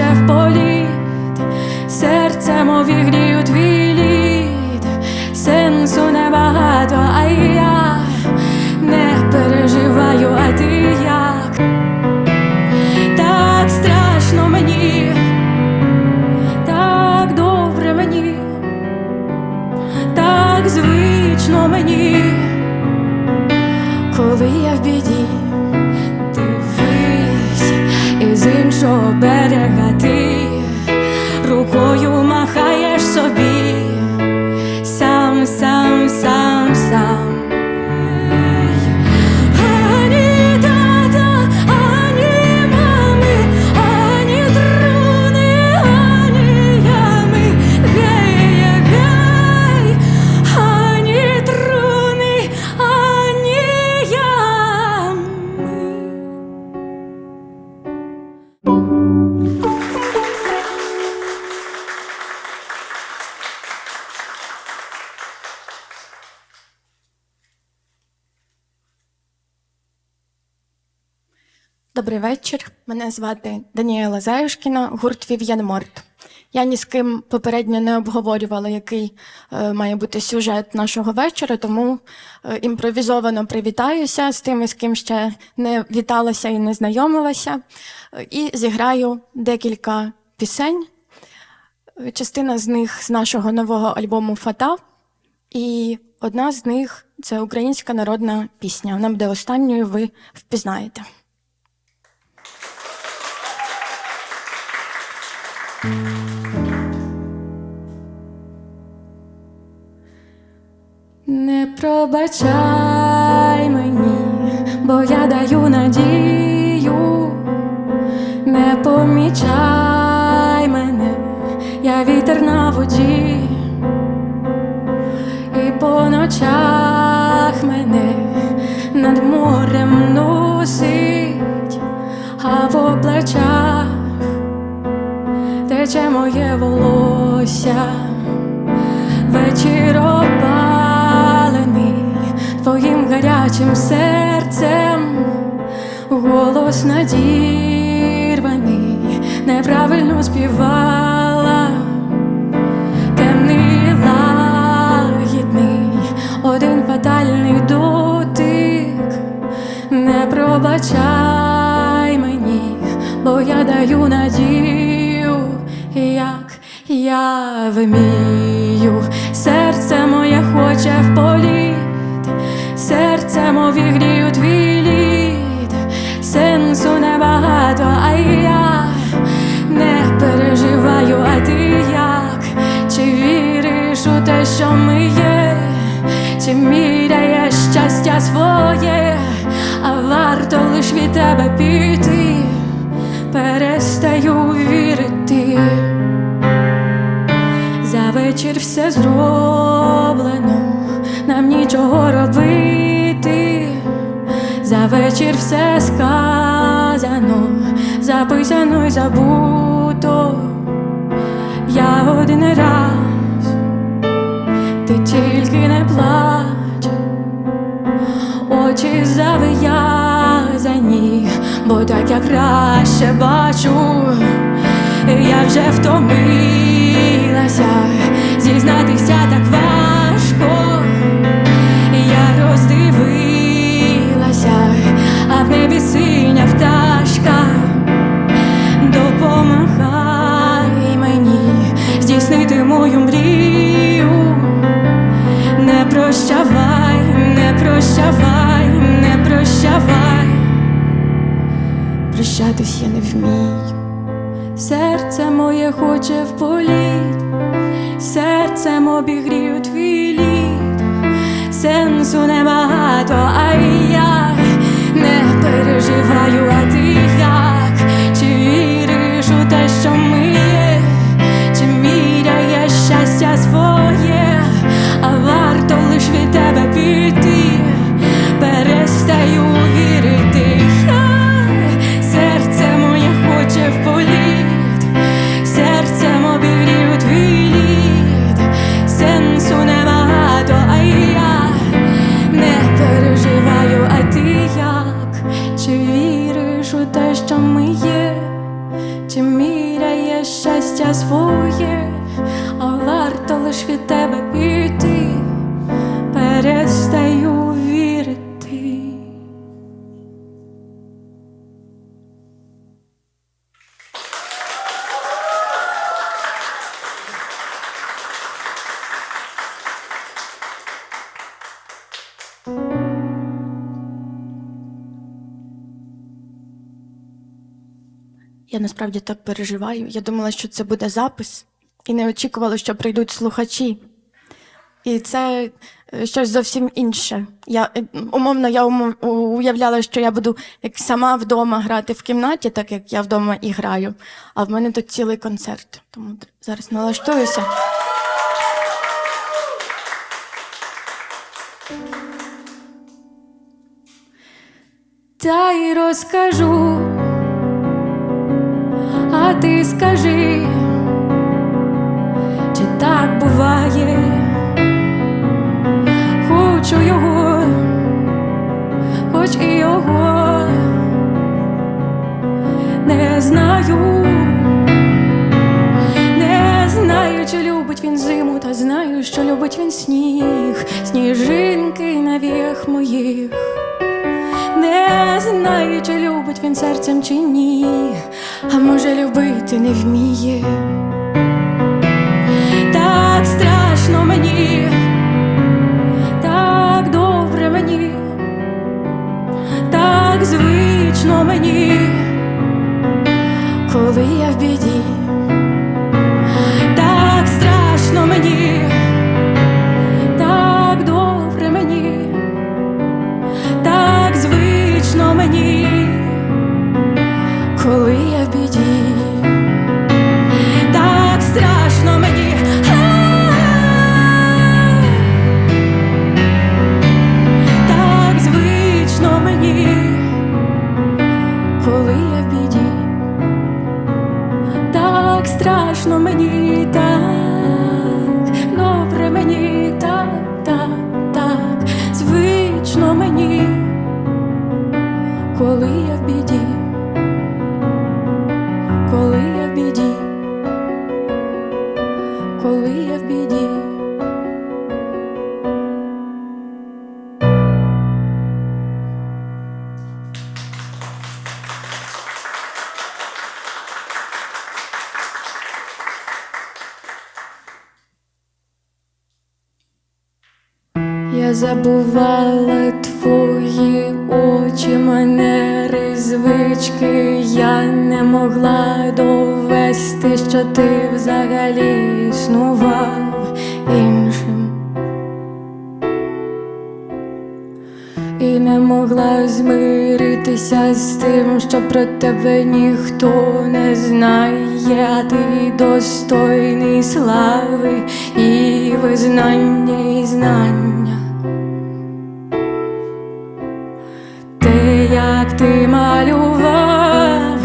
хоче в політ, серцем обігрію твій лід, сенсу небагато, а я не переживаю, а ти як? Так страшно мені, так добре мені, так звично мені, коли я в біді, дивись із іншого берега Добрий вечір. Мене звати Даніела Заюшкіна, гурт Вів'ян Морт. Я ні з ким попередньо не обговорювала, який е, має бути сюжет нашого вечора, тому е, імпровізовано привітаюся з тими, з ким ще не віталася і не знайомилася, е, і зіграю декілька пісень. Частина з них з нашого нового альбому Фата, і одна з них це українська народна пісня. Вона буде останньою, ви впізнаєте. Не пробачай мені, бо я даю надію, не помічай мене, я вітер на воді, тече моє волосся. Вечір опалений твоїм гарячим серцем, голос надірваний, неправильно співала, темний лагідний, один фатальний дотик, не пробачай вмію, серце моє хоче в політ, серцем обігрію твій лід, сенсу небагато, а я не переживаю, а ти як, чи віриш у те, що ми є, чи міряєш щастя своє, а варто лиш від тебе піти, перестаю вірити. Вечір все зроблено, нам нічого робити. За вечір все сказано, записано й забуто. Я один раз, ти тільки не плач, очі зав'язані, бо так я краще бачу, я вже втомилася, зізнатися так важко, я роздивилася, а в небі синя пташка, допомагай мені здійснити мою мрію. Не прощавай, не прощавай, не прощавай. Прощатись я не вмію. Серце моє хоче в політ, обігрію твій лід, сенсу небагато, а я не переживаю, а ти що ми є, чи міряє щастя своє, а варто лиш від тебе піти, перестає. Я насправді так переживаю. Я думала, що це буде запис, і не очікувала, що прийдуть слухачі. І це е, щось зовсім інше. Я е, умовно я уявляла, що я буду як сама вдома грати в кімнаті, так як я вдома і граю. А в мене тут цілий концерт. Тому зараз налаштуюся. Та й розкажу, скажи, чи так буває, хочу його, хоч і його. Не знаю, не знаю, чи любить він зиму, та знаю, що любить він сніг, сніжинки на віях моїх. Не знаю, чи любить він серцем чи ні, а може любити не вміє. Так страшно мені, так добре мені, так звично мені, коли я в біді, Я забувала твої очі, манери, звички. Я не могла довести, що ти взагалі існував іншим. І не могла змиритися з тим, що про тебе ніхто не знає, а ти достойний слави і визнання і знання. Як ти малював,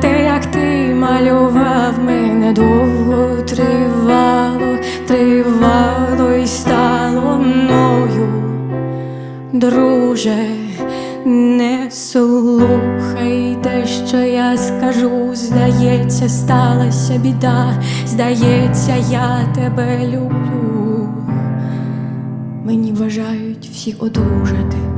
те, як ти малював, мене довго тривало, тривало і стало мною. Друже, не слухай те, що я скажу. Здається, сталася біда, здається, я тебе люблю. Мені бажають всі одужати.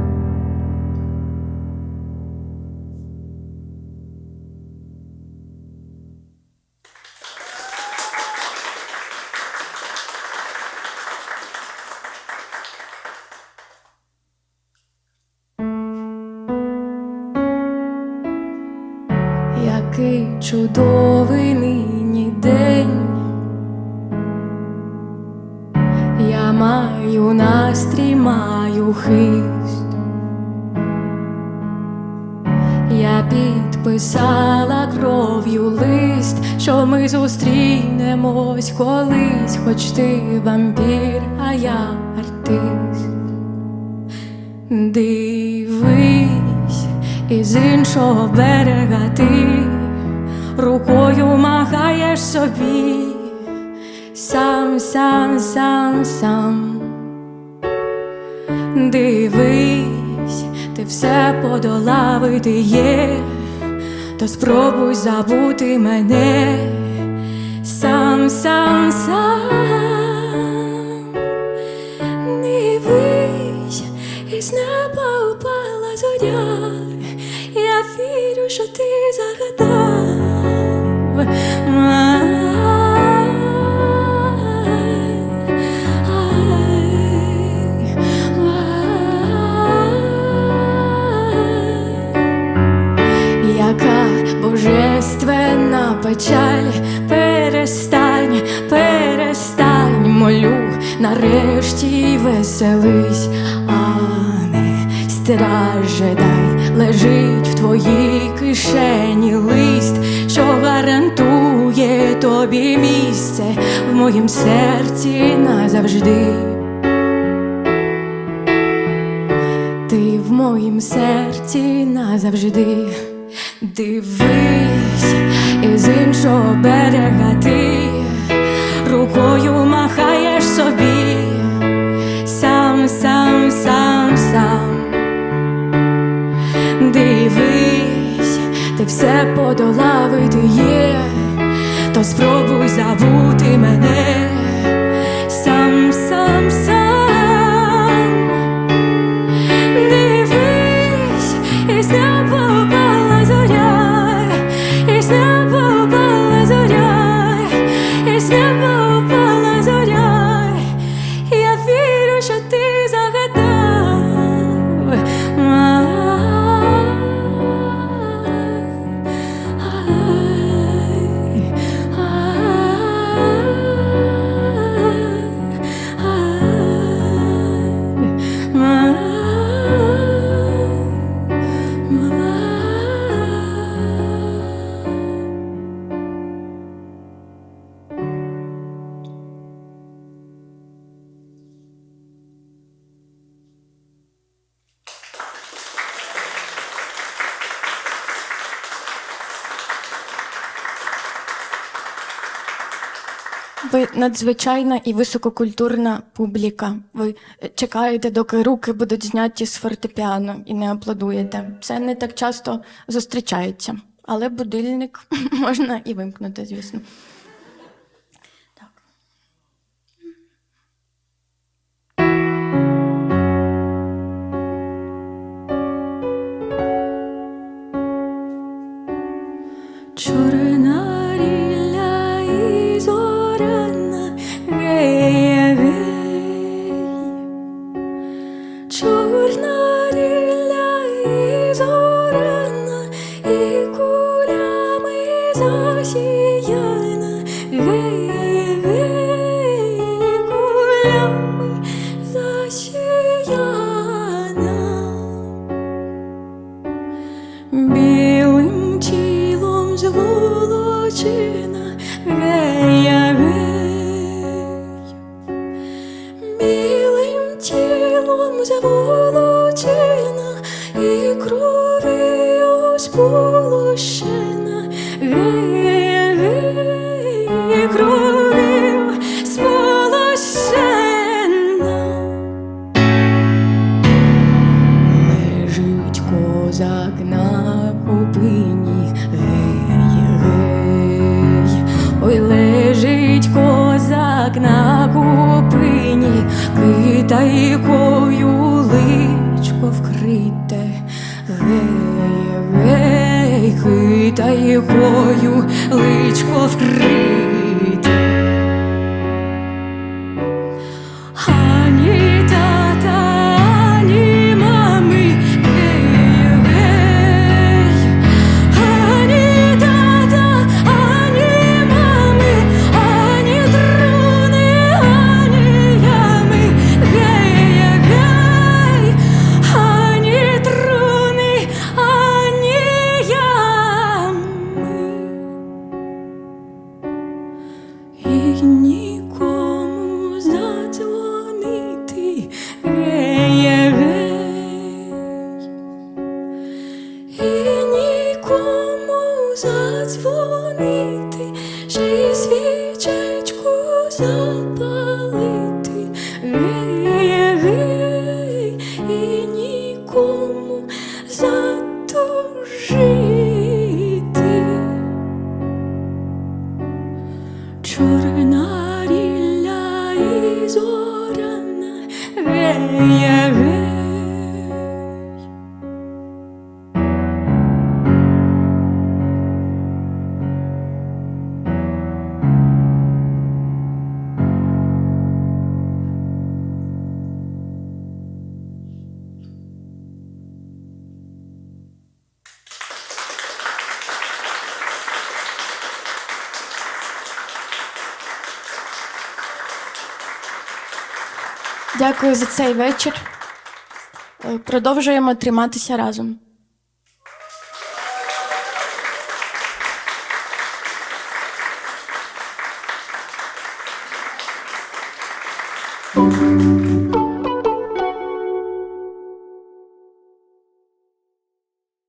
Чудовий нині день. Я маю настрій, маю хист. Я підписала кров'ю лист, що ми зустрінемось колись, хоч ти вампір, а я артист. Дивись, із іншого берега ти рукою махаєш собі, сам, сам, сам, сам, дивись, ти все подолав і ти є, то спробуй забути мене, сам, сам, сам, дивись, і із неба упала зоря, я вірю, що ти загадаєш печаль, перестань, перестань, молю, нарешті веселись, а не страждай, лежить в твоїй кишені лист, що гарантує тобі місце в моїм серці назавжди. Ти в моїм серці назавжди дивись із іншого берега ти рукою махаєш собі, сам, сам, сам, сам. Дивись, ти все подолав і ти є, то спробуй забути мене, Ви надзвичайна і висококультурна публіка. Ви е, чекаєте, доки руки будуть зняті з фортепіано і не аплодуєте. Це не так часто зустрічається. Але будильник можна і вимкнути, звісно. Сполощена, гея, китайкою личко вкрите. 都是 Дякую за цей вечір. Е, Продовжуємо триматися разом.